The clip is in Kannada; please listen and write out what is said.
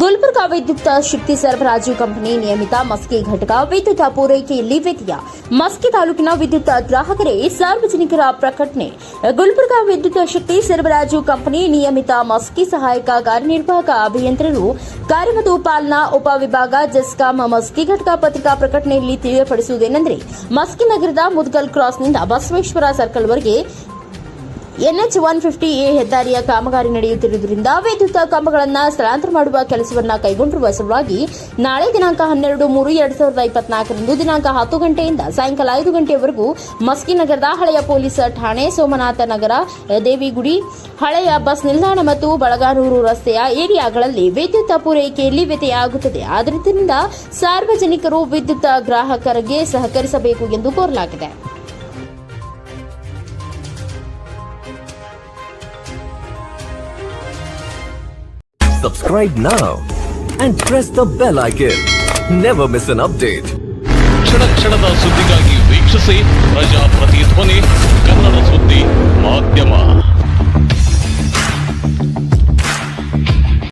ಗುಲ್ಬರ್ಗಾ ವಿದ್ಯುತ್ ಶಕ್ತಿ ಸರಬರಾಜು ಕಂಪನಿ ನಿಯಮಿತ ಮಸ್ಕಿ ಘಟಕ ವಿದ್ಯುತ್ ಪೂರೈಕೆಯಲ್ಲಿ ವ್ಯತ್ಯಯ ಮಸ್ಕಿ ತಾಲೂಕಿನ ವಿದ್ಯುತ್ ಗ್ರಾಹಕರೇ ಸಾರ್ವಜನಿಕರ ಪ್ರಕಟಣೆ. ಗುಲ್ಬರ್ಗ ವಿದ್ಯುತ್ ಶಕ್ತಿ ಸರಬರಾಜು ಕಂಪನಿ ನಿಯಮಿತ ಮಸ್ಕಿ ಸಹಾಯಕ ಕಾರ್ಯನಿರ್ವಾಹಕ ಅಭಿಯಂತರರು ಕಾರ್ಯ ಮತ್ತು ಪಾಲನಾ ಉಪವಿಭಾಗ ಜೆಸ್ಕಾಂ ಮಸ್ಕಿ ಘಟಕ ಪತ್ರಿಕಾ ಪ್ರಕಟಣೆಯಲ್ಲಿ ತಿಳಿಯಪಡಿಸುವುದೇನೆಂದರೆ, ಮಸ್ಕಿ ನಗರದ ಮುದ್ಗಲ್ ಕ್ರಾಸ್ನಿಂದ ಬಸವೇಶ್ವರ ಸರ್ಕಲ್ವರೆಗೆ ಎನ್ಎಚ್ ಒನ್ ಫಿಫ್ಟಿ ಎ ಹೆದ್ದಾರಿಯ ಕಾಮಗಾರಿ ನಡೆಯುತ್ತಿರುವುದರಿಂದ ವಿದ್ಯುತ್ ಕಂಬಗಳನ್ನು ಸ್ಥಳಾಂತರ ಮಾಡುವ ಕೆಲಸವನ್ನು ಕೈಗೊಂಡಿರುವ ಸಲುವಾಗಿ ನಾಳೆ ದಿನಾಂಕ ಹನ್ನೆರಡು ಮೂರು ಎರಡು ಸಾವಿರದ ಇಪ್ಪತ್ನಾಲ್ಕರಂದು ದಿನಾಂಕ ಹತ್ತು ಗಂಟೆಯಿಂದ ಸಾಯಂಕಾಲ ಐದು ಗಂಟೆಯವರೆಗೂ ಮಸ್ಕಿ ನಗರದ ಹಳೆಯ ಪೊಲೀಸ್ ಠಾಣೆ ಸೋಮನಾಥ ನಗರ, ದೇವಿಗುಡಿ, ಹಳೆಯ ಬಸ್ ನಿಲ್ದಾಣ ಮತ್ತು ಬಳಗಾನೂರು ರಸ್ತೆಯ ಏರಿಯಾಗಳಲ್ಲಿ ವಿದ್ಯುತ್ ಪೂರೈಕೆಯಲ್ಲಿ ವ್ಯತ್ಯಯಾಗುತ್ತದೆ ಆದ್ದರಿಂದ ಸಾರ್ವಜನಿಕರು ವಿದ್ಯುತ್ ಗ್ರಾಹಕರಿಗೆ ಸಹಕರಿಸಬೇಕು ಎಂದು ಕೋರಲಾಗಿದೆ. Subscribe now and press the bell icon. Never miss an update. ಕ್ಷಣ ಕ್ಷಣದ ಸುದ್ದಿಗಾಗಿ ವೀಕ್ಷಿಸಿ ಪ್ರಜಾಪ್ರತಿಧ್ವನಿ ಕನ್ನಡ ಸುದ್ದಿ ಮಾಧ್ಯಮ